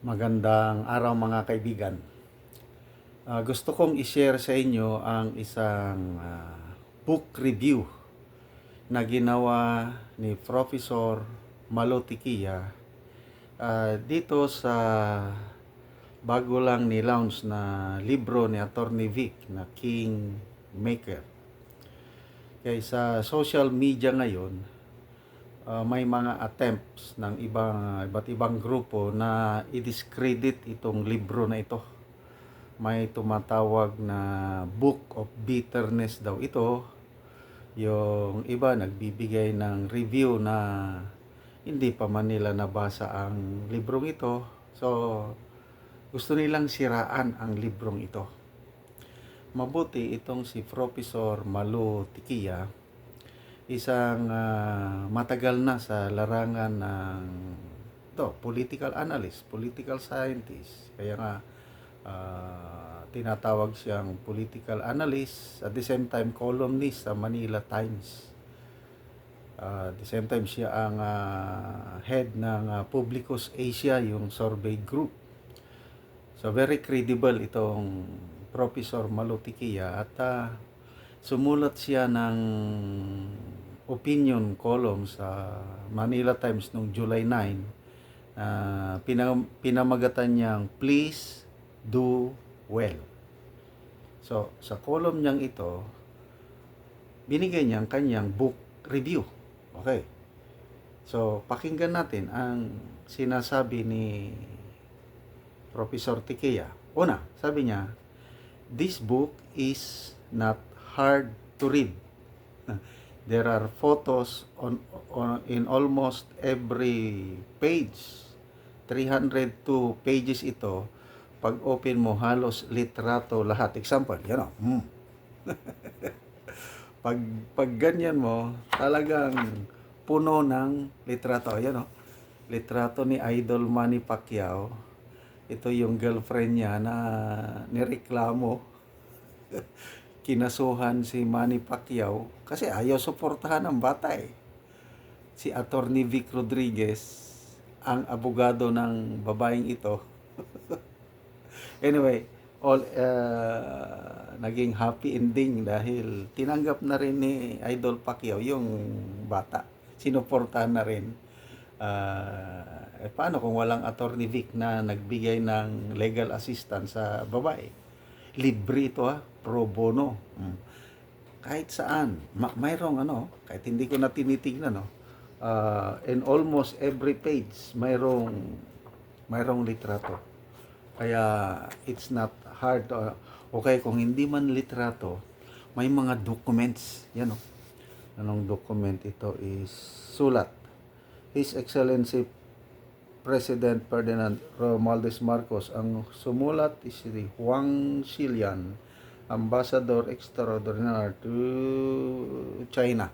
Magandang araw mga kaibigan. Ah, gusto kong i-share sa inyo ang isang ah, book review na ginawa ni Professor Malotikia ah, dito sa bago lang ni-launch na libro ni Attorney Vic na King Maker. Kaya sa social media ngayon, uh, may mga attempts ng ibang iba't ibang grupo na i-discredit itong libro na ito. May tumatawag na Book of Bitterness daw ito. Yung iba nagbibigay ng review na hindi pa man nila nabasa ang librong ito. So, gusto nilang siraan ang librong ito. Mabuti itong si Professor Malu Tikia isang ah, matagal na sa larangan ng to, political analyst, political scientist. Kaya nga ah, tinatawag siyang political analyst at the same time columnist sa Manila Times. Ah, at the same time siya ang ah, head ng ah, Publicus Asia, yung survey group. So very credible itong Professor Malutikia at ah, sumulat siya ng opinion column sa Manila Times noong July 9 na pinam- pinamagatan niyang please do well. So, sa column niyang ito, binigay niya ang kanyang book review. Okay. So, pakinggan natin ang sinasabi ni Professor Tikia. Una, sabi niya, this book is not hard to read. There are photos on, on in almost every page. 302 pages ito. Pag open mo, halos litrato lahat. Example, yan o. Mm. pag, pag ganyan mo, talagang puno ng litrato. Yan o. Litrato ni Idol Manny Pacquiao. Ito yung girlfriend niya na nireklamo kinasuhan si Manny Pacquiao kasi ayaw suportahan ng bata eh. Si Attorney Vic Rodriguez, ang abogado ng babaeng ito. anyway, all uh, naging happy ending dahil tinanggap na rin ni Idol Pacquiao yung bata. Sinuportahan na rin. Uh, eh, paano kung walang Attorney Vic na nagbigay ng legal assistance sa babae? Libre ito ha, pro bono. Mm. Kahit saan, ma- mayroong ano, kahit hindi ko na tinitignan, no, uh, in almost every page, mayroong, mayroong litrato. Kaya, it's not hard. Uh, okay, kung hindi man litrato, may mga documents. Yan, no. Anong document ito is sulat. His Excellency President Ferdinand Romualdez Marcos. Ang sumulat is si Huang Xilian, Ambassador Extraordinary to China.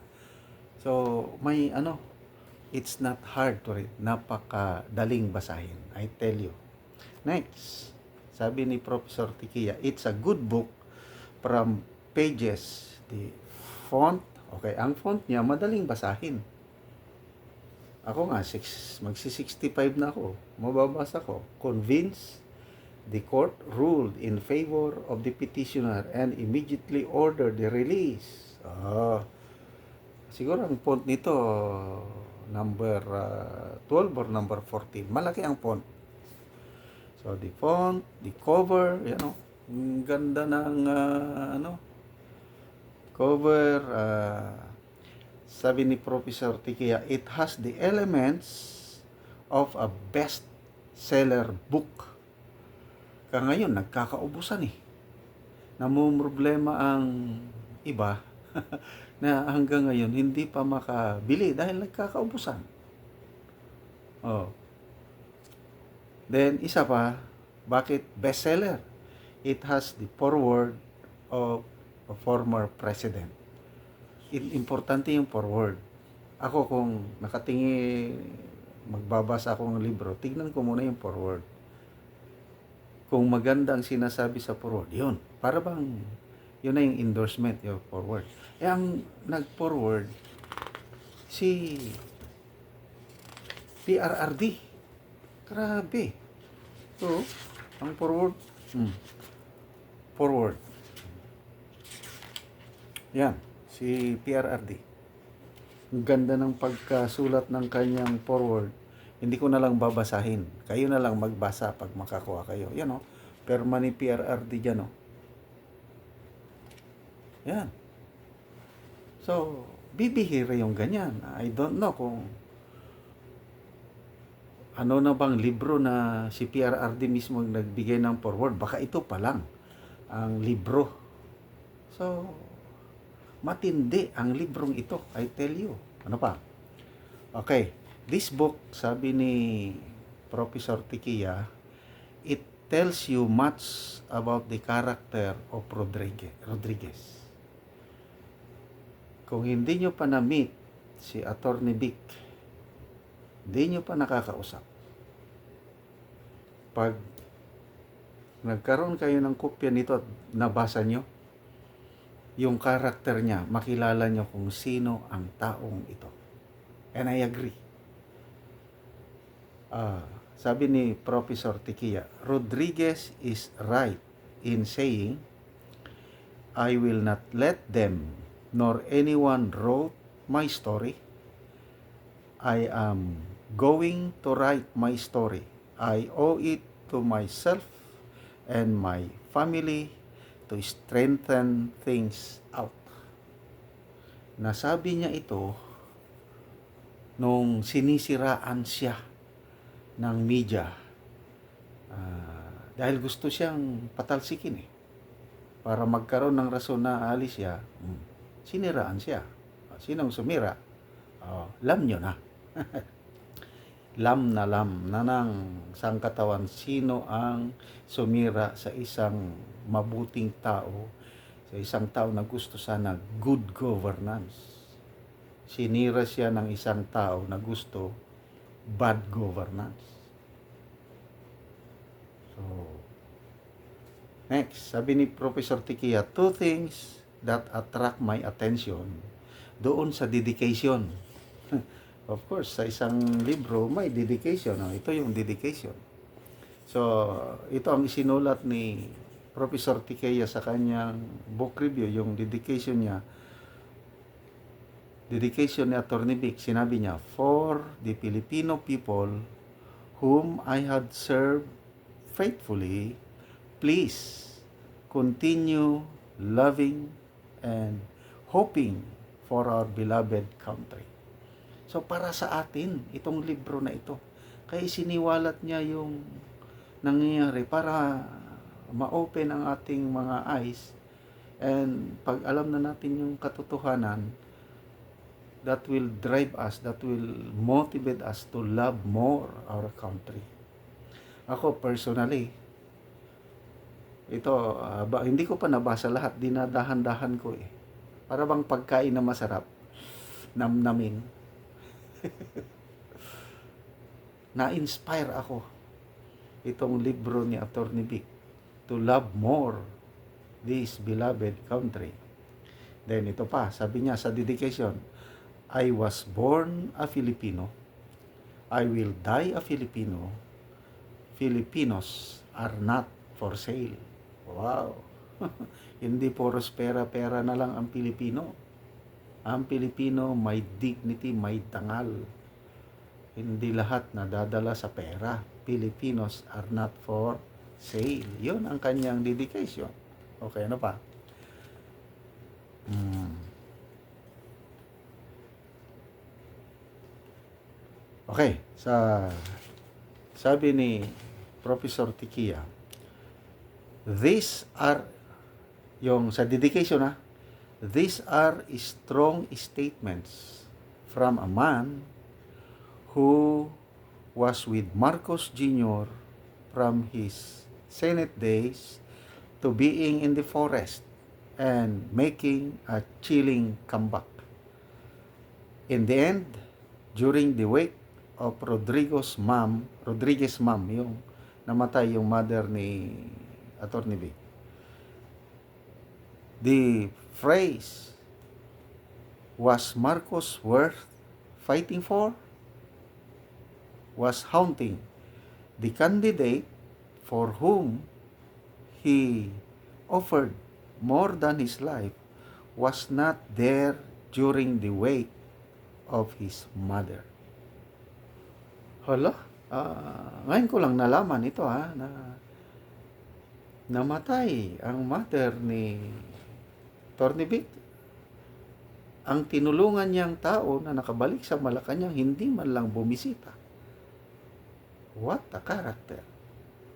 So, may ano, it's not hard to read. Napakadaling basahin. I tell you. Next, sabi ni Professor Tikia, it's a good book from pages. The font, okay, ang font niya madaling basahin ako nga, six, magsi-65 na ako. Mababasa ko. Convince the court ruled in favor of the petitioner and immediately ordered the release. Ah, siguro ang font nito, number uh, 12 or number 14. Malaki ang font. So, the font, the cover, you know, ang ganda ng, uh, ano, cover, uh, sabi ni Professor Tikia, it has the elements of a best-seller book. Kaya ngayon, nagkakaubusan eh. Namumroblema ang iba na hanggang ngayon hindi pa makabili dahil nagkakaubusan. Oh. Then, isa pa, bakit bestseller? It has the forward of a former president importante yung forward. Ako kung nakatingi, magbabasa ako ng libro, tignan ko muna yung forward. Kung maganda ang sinasabi sa forward, yun. Para bang, yun na yung endorsement, yung forward. Eh, ang nag-forward, si PRRD. Grabe. So, ang forward, hmm. forward. Yan, si PRRD. Ang ganda ng pagkasulat ng kanyang forward. Hindi ko na lang babasahin. Kayo na lang magbasa pag makakuha kayo. Yan o. Perma ni PRRD dyan o. Yan. So, bibihira yung ganyan. I don't know kung ano na bang libro na si PRRD mismo nagbigay ng forward. Baka ito pa lang ang libro. So, matindi ang librong ito. I tell you. Ano pa? Okay. This book, sabi ni Professor Tikia, it tells you much about the character of Rodriguez. Rodriguez. Kung hindi nyo pa na-meet si Attorney Vic, hindi nyo pa nakakausap. Pag nagkaroon kayo ng kopya nito at nabasa nyo, yung karakter niya, makilala nyo kung sino ang taong ito. And I agree. Ah, sabi ni Professor Tikia, Rodriguez is right in saying, I will not let them nor anyone wrote my story. I am going to write my story. I owe it to myself and my family to strengthen things out. Nasabi niya ito nung sinisiraan siya ng media. Ah, dahil gusto siyang patalsikin eh. Para magkaroon ng rason na alis siya hmm, siniraan siya. Ah, sinong sumira? Oh, lam nyo na lam na lam na ng sangkatawan sino ang sumira sa isang mabuting tao sa isang tao na gusto sana good governance sinira siya ng isang tao na gusto bad governance. So, next, sabi ni Professor Tikia, two things that attract my attention doon sa dedication. of course, sa isang libro, may dedication. Oh, ito yung dedication. So, ito ang isinulat ni Professor Tikia sa kanyang book review, yung dedication niya dedication ni Attorney Vic, sinabi niya, For the Filipino people whom I had served faithfully, please continue loving and hoping for our beloved country. So para sa atin, itong libro na ito, kaya siniwalat niya yung nangyayari para ma-open ang ating mga eyes and pag alam na natin yung katotohanan, that will drive us, that will motivate us to love more our country. Ako personally, ito, ah, ba, hindi ko pa nabasa lahat, dinadahan-dahan ko eh. Para bang pagkain na masarap, namnamin. Na-inspire ako itong libro ni Attorney Vic to love more this beloved country. Then ito pa, sabi niya sa dedication, I was born a Filipino. I will die a Filipino. Filipinos are not for sale. Wow! Hindi poros pera-pera na lang ang Pilipino. Ang Pilipino may dignity, may tangal. Hindi lahat nadadala sa pera. Filipinos are not for sale. Yun ang kanyang dedication. Okay, ano pa? Hmm. Okay, sa sabi ni Professor Tikia, these are yung sa dedication ha, these are strong statements from a man who was with Marcos Jr. from his Senate days to being in the forest and making a chilling comeback. In the end, during the wake of Rodrigo's mom, Rodriguez mom, yung namatay yung mother ni Attorney Vic. The phrase, was Marcos worth fighting for? Was haunting the candidate for whom he offered more than his life was not there during the wake of his mother. Hala, ah, ngayon ko lang nalaman ito ha, na namatay ang mother ni Tornivic. Ang tinulungan niyang tao na nakabalik sa Malacanang hindi man lang bumisita. What a character.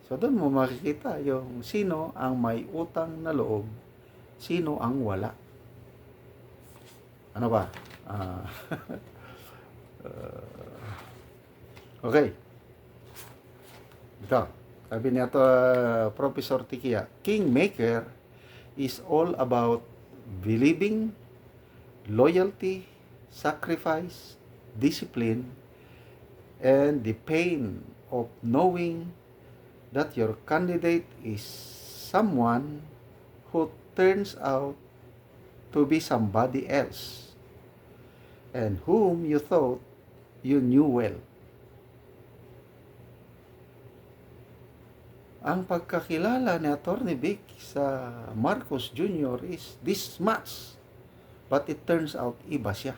So doon mo makikita yung sino ang may utang na loob, sino ang wala. Ano ba? Ah, uh, okay. Ito. Sabi niya to, uh, Professor Tikia, Kingmaker is all about believing, loyalty, sacrifice, discipline, and the pain of knowing that your candidate is someone who turns out to be somebody else and whom you thought you knew well. Ang pagkakilala ni Attorney Vic sa Marcos Jr. is this much. But it turns out iba siya.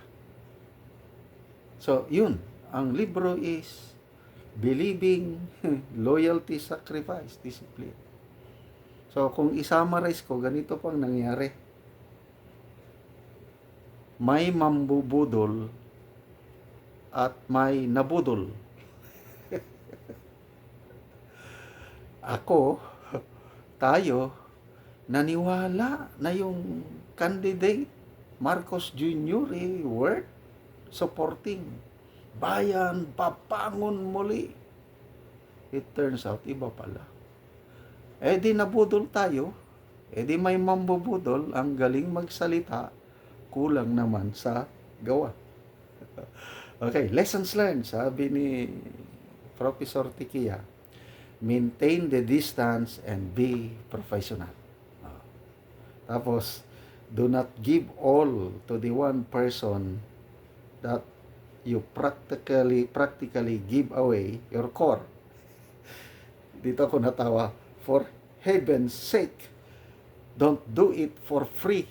So, yun. Ang libro is believing, loyalty, sacrifice, discipline. So, kung isummarize ko, ganito pang nangyari. May mambubudol at may nabudol. Ako, tayo, naniwala na yung candidate Marcos Jr. eh, worth supporting. Bayan, papangon muli. It turns out, iba pala. Eh di nabudol tayo. Eh di may mambubudol, ang galing magsalita, kulang naman sa gawa. okay, lessons learned, sabi ni Professor Tikia, maintain the distance and be professional. Tapos, do not give all to the one person that you practically practically give away your core. Dito ako natawa, for heaven's sake, don't do it for free.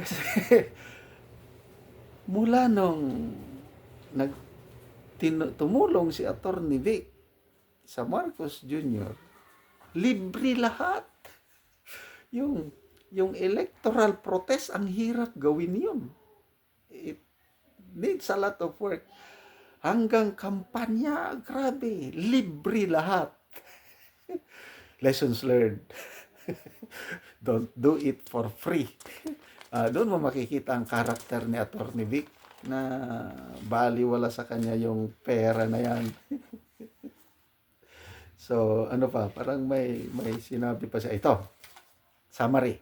Kasi mula nung nag tumulong si Attorney Vic sa Marcos Jr., libre lahat. Yung yung electoral protest, ang hirap gawin yun. It needs a lot of work. Hanggang kampanya, grabe, libre lahat. Lessons learned. Don't do it for free. Ah, doon mo makikita ang karakter ni Attorney Vic na baliwala sa kanya yung pera na yan. so, ano pa, parang may, may sinabi pa siya. Ito, summary.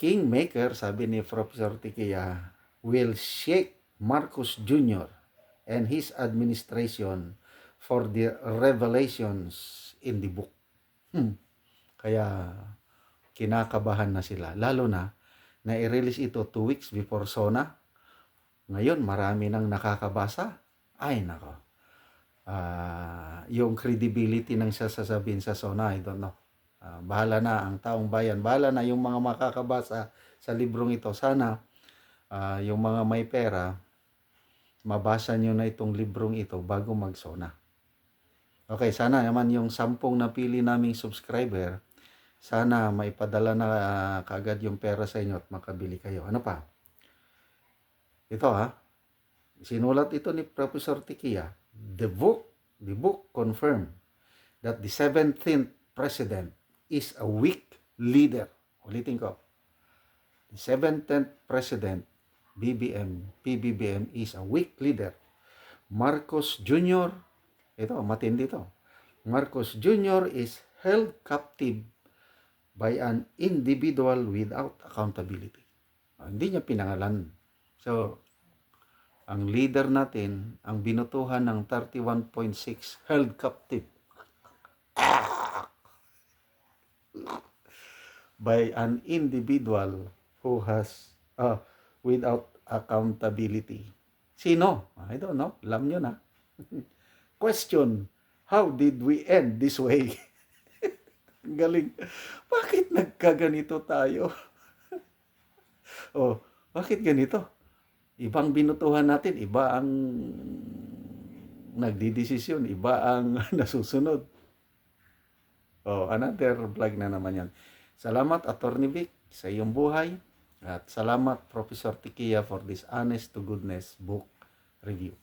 Kingmaker, sabi ni Professor Tikia, will shake Marcos Jr. and his administration for the revelations in the book. Hmm. Kaya kinakabahan na sila. Lalo na, na i-release ito two weeks before SONA. Ngayon, marami nang nakakabasa. Ay, nako. Ah, yung credibility ng sasasabihin sa SONA, I don't know. Ah, bahala na ang taong bayan. Bahala na yung mga makakabasa sa librong ito. Sana ah, yung mga may pera, mabasa nyo na itong librong ito bago mag-SONA. Okay, sana naman yung sampung napili naming subscriber, sana maipadala na ah, kaagad yung pera sa inyo at makabili kayo. Ano pa? Ito ha, sinulat ito ni Professor Tikia. The book, the book confirmed that the 17th president is a weak leader. Ulitin ko. The 17th president, BBM, PBBM is a weak leader. Marcos Jr., ito, matindi ito. Marcos Jr. is held captive by an individual without accountability. Ah, hindi niya pinangalan. So, ang leader natin, ang binutuhan ng 31.6 held captive by an individual who has uh, without accountability. Sino? I don't know. Alam nyo na. Question, how did we end this way? Galing. Bakit nagkaganito tayo? oh, bakit ganito? Ibang binutuhan natin, iba ang nagdidesisyon, iba ang nasusunod. Oh, another vlog na naman yan. Salamat, Attorney Vic, sa iyong buhay. At salamat, Professor Tikia, for this honest to goodness book review.